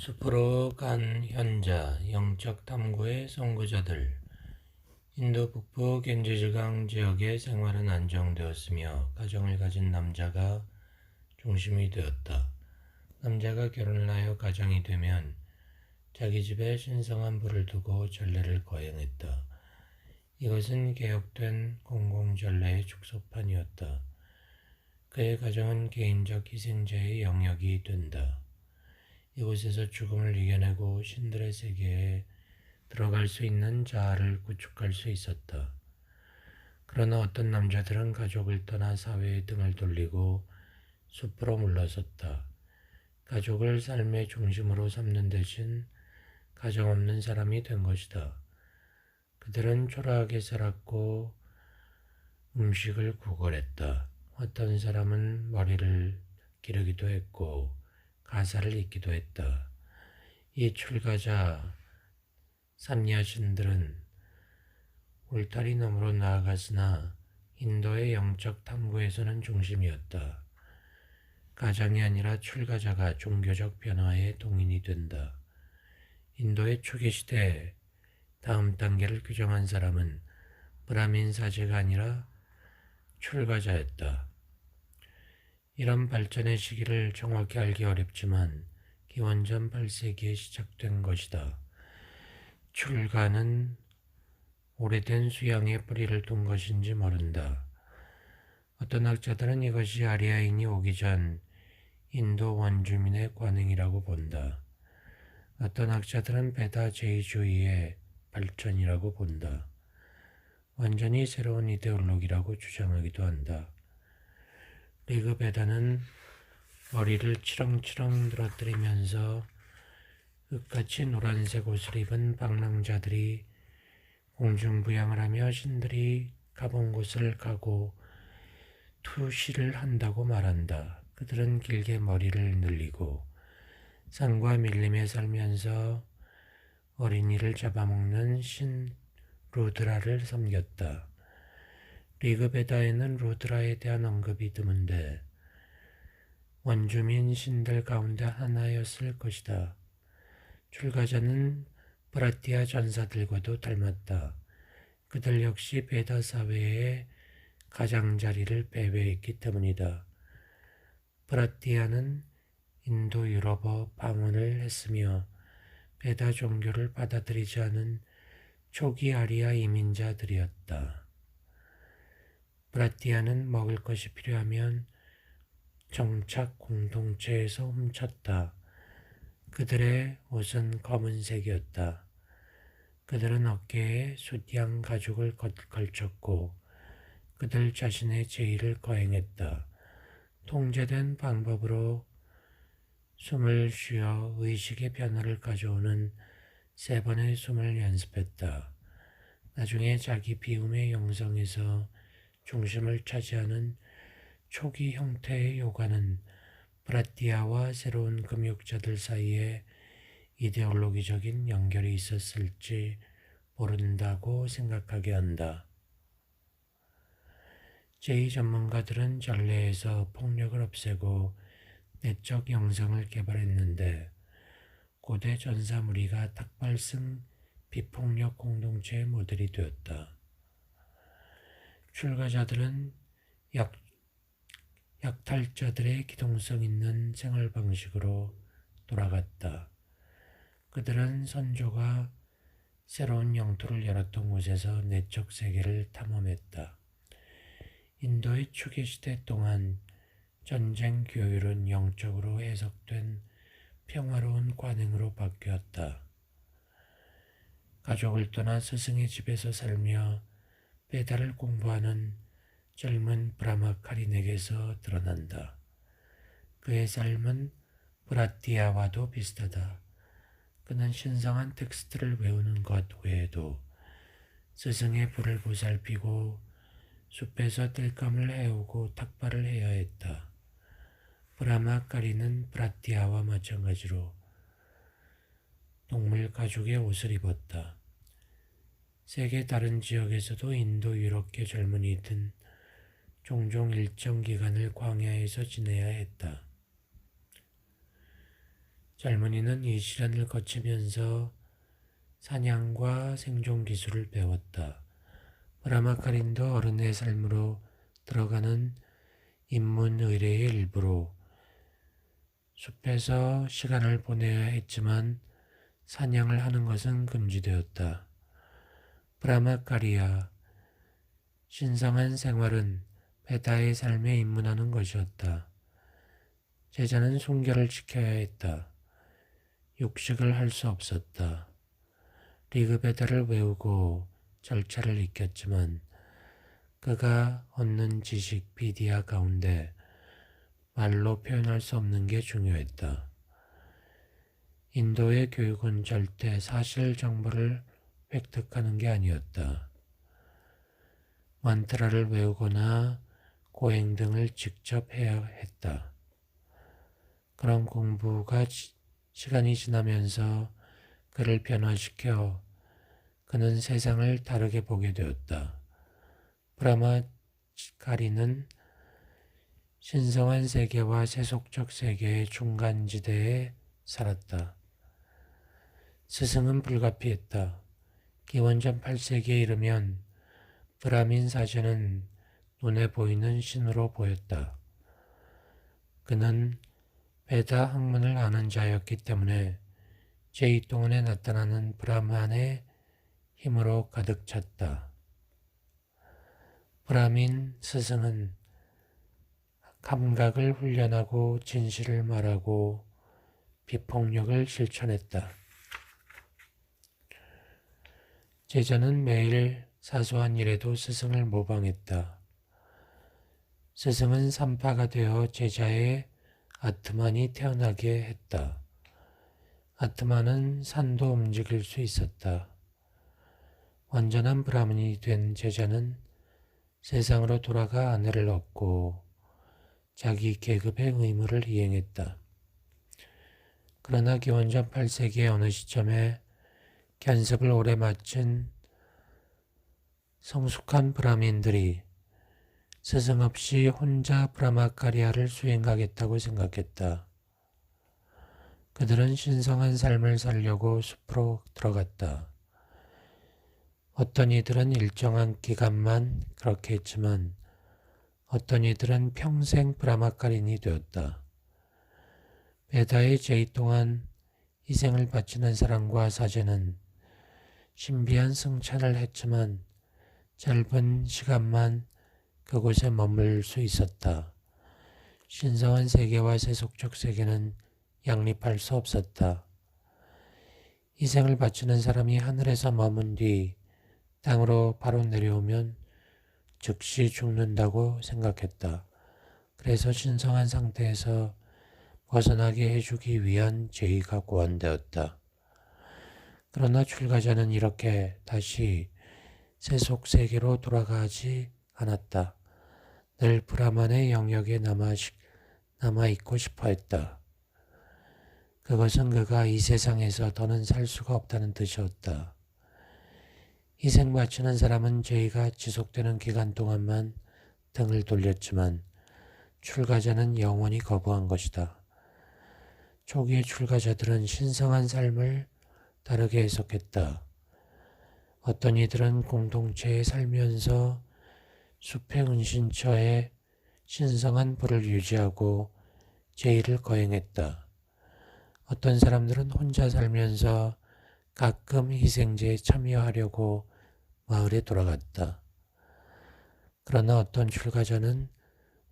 숲으로 간 현자, 영적 탐구의 선구자들. 인도 북부 겐지즈강 지역의 생활은 안정되었으며 가정을 가진 남자가 중심이 되었다. 남자가 결혼을 하여 가정이 되면 자기 집에 신성한 불을 두고 전례를 거행했다. 이것은 개혁된 공공전례의 축소판이었다. 그의 가정은 개인적 희생자의 영역이 된다. 이곳에서 죽음을 이겨내고 신들의 세계에 들어갈 수 있는 자아를 구축할 수 있었다. 그러나 어떤 남자들은 가족을 떠나 사회의 등을 돌리고 숲으로 물러섰다. 가족을 삶의 중심으로 삼는 대신 가정 없는 사람이 된 것이다. 그들은 초라하게 살았고 음식을 구걸했다. 어떤 사람은 머리를 기르기도 했고 가사를 읽기도 했다. 이 출가자 산야신들은 울타리 너머로 나아갔으나 인도의 영적 탐구에서는 중심이었다. 가장이 아니라 출가자가 종교적 변화의 동인이 된다. 인도의 초기 시대 다음 단계를 규정한 사람은 브라민 사제가 아니라 출가자였다. 이런 발전의 시기를 정확히 알기 어렵지만 기원전 8세기에 시작된 것이다. 출가는 오래된 수양의 뿌리를 둔 것인지 모른다. 어떤 학자들은 이것이 아리아인이 오기 전 인도 원주민의 관행이라고 본다. 어떤 학자들은 베다 제이주의의 발전이라고 본다. 완전히 새로운 이데올로기라고 주장하기도 한다. 베다는 머리를 치렁치렁 늘어뜨리면서 끝같이 노란색 옷을 입은 방랑자들이 공중부양을 하며 신들이 가본 곳을 가고 투시를 한다고 말한다. 그들은 길게 머리를 늘리고 산과 밀림에 살면서 어린이를 잡아먹는 신 루드라를 섬겼다. 리그베다에는 루드라에 대한 언급이 드문데 원주민 신들 가운데 하나였을 것이다. 출가자는 브라티아 전사들과도 닮았다. 그들 역시 베다 사회의 가장자리를 배회했기 때문이다. 브라티아는 인도 유럽어 방언을 했으며 베다 종교를 받아들이지 않은 초기 아리아 이민자들이었다. 브라티아는 먹을 것이 필요하면 정착 공동체에서 훔쳤다. 그들의 옷은 검은색이었다. 그들은 어깨에 숫양 가죽을 걸쳤고 그들 자신의 제의를 거행했다. 통제된 방법으로 숨을 쉬어 의식의 변화를 가져오는 세 번의 숨을 연습했다. 나중에 자기 비움의 영성에서 중심을 차지하는 초기 형태의 요가는 브라티아와 새로운 금욕자들 사이에 이데올로기적인 연결이 있었을지 모른다고 생각하게 한다. 제2 전문가들은 전례에서 폭력을 없애고 내적 영성을 개발했는데 고대 전사 무리가 탁발승 비폭력 공동체의 모델이 되었다. 출가자들은 약, 약탈자들의 기동성 있는 생활 방식으로 돌아갔다. 그들은 선조가 새로운 영토를 열었던 곳에서 내적 세계를 탐험했다. 인도의 초기 시대 동안 전쟁 교율은 영적으로 해석된 평화로운 관행으로 바뀌었다. 가족을 떠나 스승의 집에서 살며 베다를 공부하는 젊은 브라마 카린에게서 드러난다. 그의 삶은 브라티아와도 비슷하다. 그는 신성한 텍스트를 외우는 것 외에도 스승의 불을 보살피고 숲에서 뜰감을 해오고 탁발을 해야 했다. 브라마 카린은 브라티아와 마찬가지로 동물 가죽의 옷을 입었다. 세계 다른 지역에서도 인도 유럽계 젊은이든 종종 일정 기간을 광야에서 지내야 했다. 젊은이는 이 시련을 거치면서 사냥과 생존 기술을 배웠다. 브라마카린도 어른의 삶으로 들어가는 인문 의례의 일부로 숲에서 시간을 보내야 했지만 사냥을 하는 것은 금지되었다. 브라마카리아 신성한 생활은 베다의 삶에 입문하는 것이었다. 제자는 순결을 지켜야 했다. 육식을 할 수 없었다. 리그베다를 외우고 절차를 익혔지만 그가 얻는 지식 비디아 가운데 말로 표현할 수 없는 게 중요했다. 인도의 교육은 절대 사실 정보를 획득하는 게 아니었다. 만트라를 외우거나 고행 등을 직접 해야 했다. 그런 공부가 지, 시간이 지나면서 그를 변화시켜 그는 세상을 다르게 보게 되었다. 브라마카리는 신성한 세계와 세속적 세계의 중간지대에 살았다. 스승은 불가피했다. 기원전 8세기에 이르면 브라민 사제는 눈에 보이는 신으로 보였다. 그는 베다 학문을 아는 자였기 때문에 제2동안에 나타나는 브라만의 힘으로 가득 찼다. 브라민 스승은 감각을 훈련하고 진실을 말하고 비폭력을 실천했다. 제자는 매일 사소한 일에도 스승을 모방했다. 스승은 산파가 되어 제자의 아트만이 태어나게 했다. 아트만은 산도 움직일 수 있었다. 완전한 브라문이 된 제자는 세상으로 돌아가 아내를 얻고 자기 계급의 의무를 이행했다. 그러나 기원전 8세기의 어느 시점에 견습을 오래 마친 성숙한 브라민들이 스승 없이 혼자 브라마카리아를 수행하겠다고 생각했다. 그들은 신성한 삶을 살려고 숲으로 들어갔다. 어떤 이들은 일정한 기간만 그렇게 했지만 어떤 이들은 평생 브라마카린이 되었다. 베다의 제이 동안 희생을 바치는 사랑과 사제는 신비한 승천을 했지만 짧은 시간만 그곳에 머물 수 있었다. 신성한 세계와 세속적 세계는 양립할 수 없었다. 희생을 바치는 사람이 하늘에서 머문 뒤 땅으로 바로 내려오면 즉시 죽는다고 생각했다. 그래서 신성한 상태에서 벗어나게 해주기 위한 제의가 고안되었다. 그러나 출가자는 이렇게 다시 세속 세계로 돌아가지 않았다. 늘 브라만의 영역에 남아, 남아 있고 싶어 했다. 그것은 그가 이 세상에서 더는 살 수가 없다는 뜻이었다. 희생 바치는 사람은 죄가 지속되는 기간 동안만 등을 돌렸지만 출가자는 영원히 거부한 것이다. 초기의 출가자들은 신성한 삶을 다르게 해석했다. 어떤 이들은 공동체에 살면서 숲의 은신처에 신성한 불을 유지하고 제의를 거행했다. 어떤 사람들은 혼자 살면서 가끔 희생제에 참여하려고 마을에 돌아갔다. 그러나 어떤 출가자는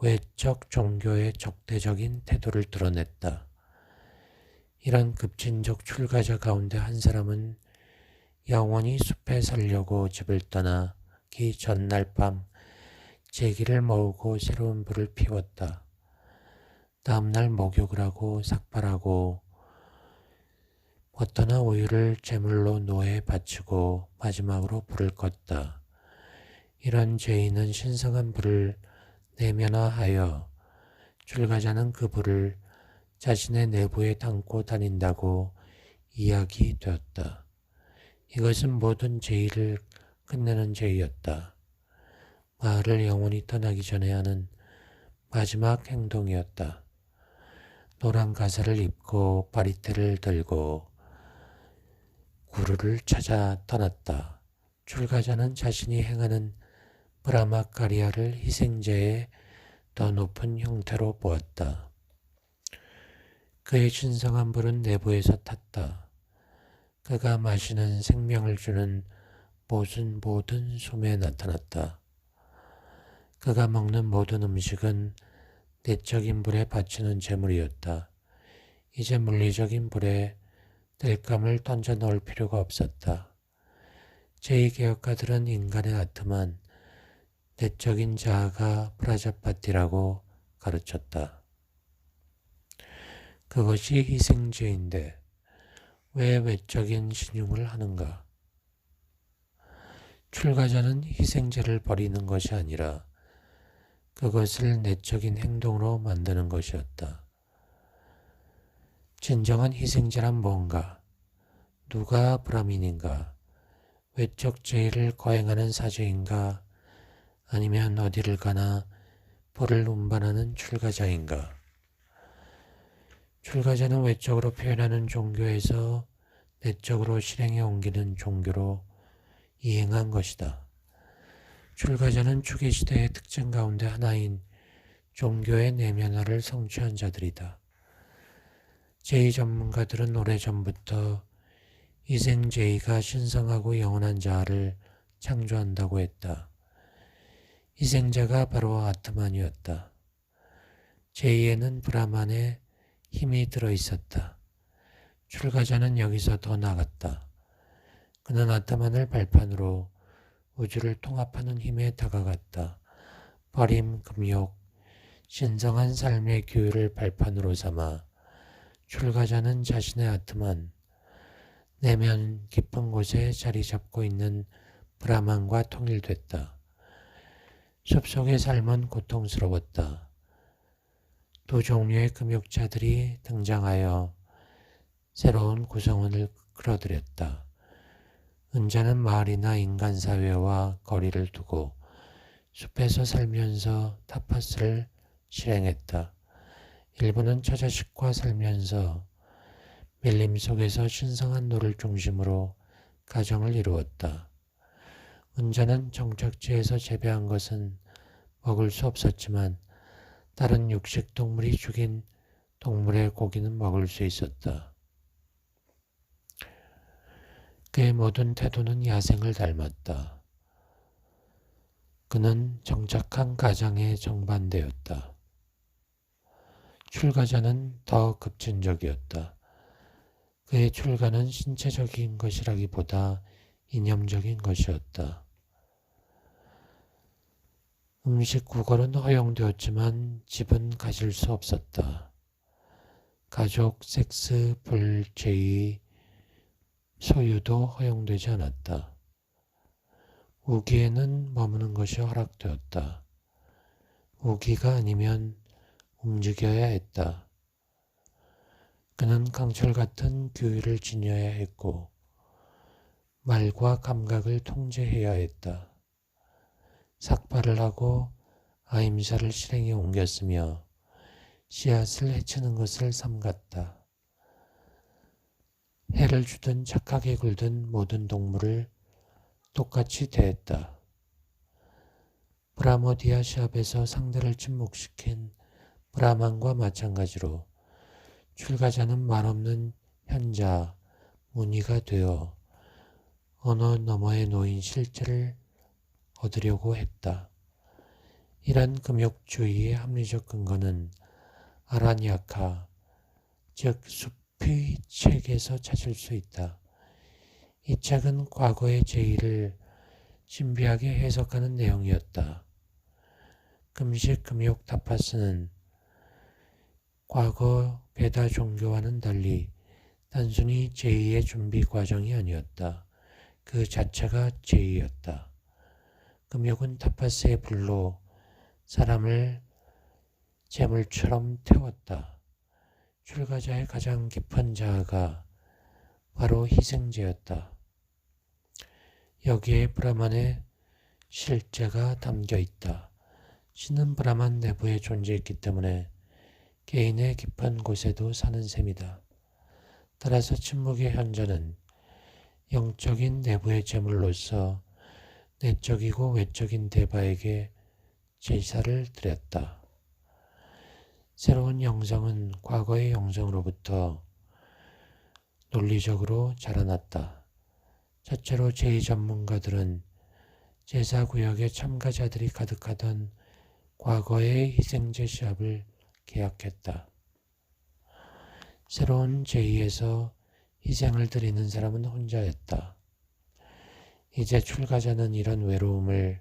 외적 종교의 적대적인 태도를 드러냈다. 이런 급진적 출가자 가운데 한 사람은 영원히 숲에 살려고 집을 떠나 기 전날 밤 제기를 모으고 새로운 불을 피웠다. 다음날 목욕을 하고 삭발하고 버터나 우유를 제물로 노에 바치고 마지막으로 불을 껐다. 이런 죄인은 신성한 불을 내면화하여 출가자는 그 불을 자신의 내부에 담고 다닌다고 이야기되었다. 이것은 모든 죄를 끝내는 죄였다. 마을을 영원히 떠나기 전에 하는 마지막 행동이었다. 노란 가사를 입고 바리떼를 들고 구루를 찾아 떠났다. 출가자는 자신이 행하는 브라마카리아를 희생제의 더 높은 형태로 보았다. 그의 신성한 불은 내부에서 탔다. 그가 마시는 생명을 주는 모든 모든 숨에 나타났다. 그가 먹는 모든 음식은 내적인 불에 바치는 제물이었다. 이제 물리적인 불에 땔감을 던져 넣을 필요가 없었다. 제2개혁가들은 인간의 아트만 내적인 자아가 프라자파티라고 가르쳤다. 그것이 희생제인데 왜 외적인 신용을 하는가? 출가자는 희생제를 버리는 것이 아니라 그것을 내적인 행동으로 만드는 것이었다. 진정한 희생제란 뭔가? 누가 브라민인가? 외적 제의를 거행하는 사제인가? 아니면 어디를 가나 불을 운반하는 출가자인가? 출가자는 외적으로 표현하는 종교에서 내적으로 실행에 옮기는 종교로 이행한 것이다. 출가자는 초기시대의 특징 가운데 하나인 종교의 내면화를 성취한 자들이다. 제2 전문가들은 오래전부터 이생 제2가 신성하고 영원한 자아를 창조한다고 했다. 희생자가 바로 아트만이었다. 제2에는 브라만의 힘이 들어 있었다. 출가자는 여기서 더 나갔다. 그는 아트만을 발판으로 우주를 통합하는 힘에 다가갔다. 버림, 금욕, 신성한 삶의 규율을 발판으로 삼아 출가자는 자신의 아트만 내면 깊은 곳에 자리 잡고 있는 브라만과 통일됐다. 숲속의 삶은 고통스러웠다. 두 종류의 금욕자들이 등장하여 새로운 구성원을 끌어들였다. 은자는 마을이나 인간 사회와 거리를 두고 숲에서 살면서 타파스를 실행했다. 일부는 처자식과 살면서 밀림 속에서 신성한 노를 중심으로 가정을 이루었다. 은자는 정착지에서 재배한 것은 먹을 수 없었지만 다른 육식 동물이 죽인 동물의 고기는 먹을 수 있었다. 그의 모든 태도는 야생을 닮았다. 그는 정착한 가장의 정반대였다. 출가자는 더 급진적이었다. 그의 출가는 신체적인 것이라기보다 이념적인 것이었다. 음식 구걸은 허용되었지만 집은 가질 수 없었다. 가족, 섹스, 불제의, 소유도 허용되지 않았다. 우기에는 머무는 것이 허락되었다. 우기가 아니면 움직여야 했다. 그는 강철 같은 규율을 지녀야 했고, 말과 감각을 통제해야 했다. 삭발을 하고 아임사를 실행에 옮겼으며 씨앗을 해치는 것을 삼갔다. 해를 주든 착하게 굴든 모든 동물을 똑같이 대했다. 브라모디아 시합에서 상대를 침묵시킨 브라만과 마찬가지로 출가자는 말없는 현자, 문의가 되어 언어 너머에 놓인 실체를 얻으려고 했다. 이런 금욕주의의 합리적 근거는 아라니아카, 즉 숲의 책에서 찾을 수 있다. 이 책은 과거의 제의를 신비하게 해석하는 내용이었다. 금식 금욕 타파스는 과거 베다 종교와는 달리 단순히 제의의 준비 과정이 아니었다. 그 자체가 제의였다. 금욕은 타파스의 불로 사람을 재물처럼 태웠다. 출가자의 가장 깊은 자아가 바로 희생제였다. 여기에 브라만의 실제가 담겨 있다. 신은 브라만 내부에 존재했기 때문에 개인의 깊은 곳에도 사는 셈이다. 따라서 침묵의 현자는 영적인 내부의 제물로서 내적이고 외적인 대바에게 제사를 드렸다. 새로운 영성은 과거의 영성으로부터 논리적으로 자라났다. 첫째로 제2전문가들은 제사 구역의 참가자들이 가득하던 과거의 희생제 시합을 계약했다. 새로운 제2에서 희생을 드리는 사람은 혼자였다. 이제 출가자는 이런 외로움을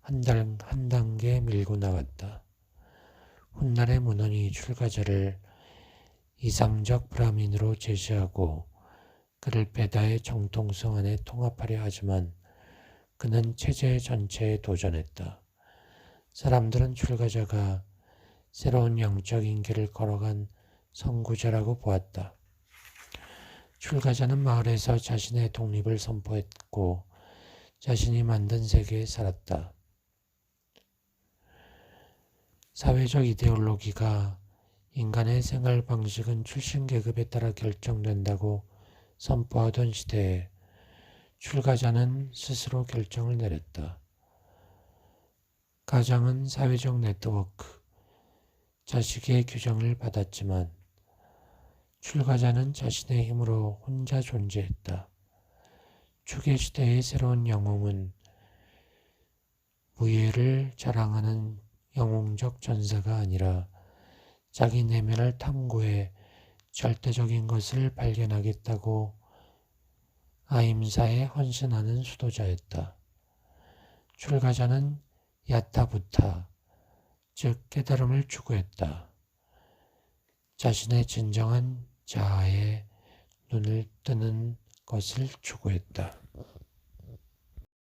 한, 단, 한 단계 밀고 나갔다. 훗날의 문헌이 출가자를 이상적 브라민으로 제시하고 그를 베다의 정통성 안에 통합하려 하지만 그는 체제 전체에 도전했다. 사람들은 출가자가 새로운 영적인 길을 걸어간 선구자라고 보았다. 출가자는 마을에서 자신의 독립을 선포했고 자신이 만든 세계에 살았다. 사회적 이데올로기가 인간의 생활 방식은 출신 계급에 따라 결정된다고 선포하던 시대에 출가자는 스스로 결정을 내렸다. 가정은 사회적 네트워크, 자식의 규정을 받았지만 출가자는 자신의 힘으로 혼자 존재했다. 추계 시대의 새로운 영웅은 무예를 자랑하는 영웅적 전사가 아니라 자기 내면을 탐구해 절대적인 것을 발견하겠다고 아임사에 헌신하는 수도자였다. 출가자는 야타부타, 즉 깨달음을 추구했다. 자신의 진정한 자아에 눈을 뜨는 것을 추구했다.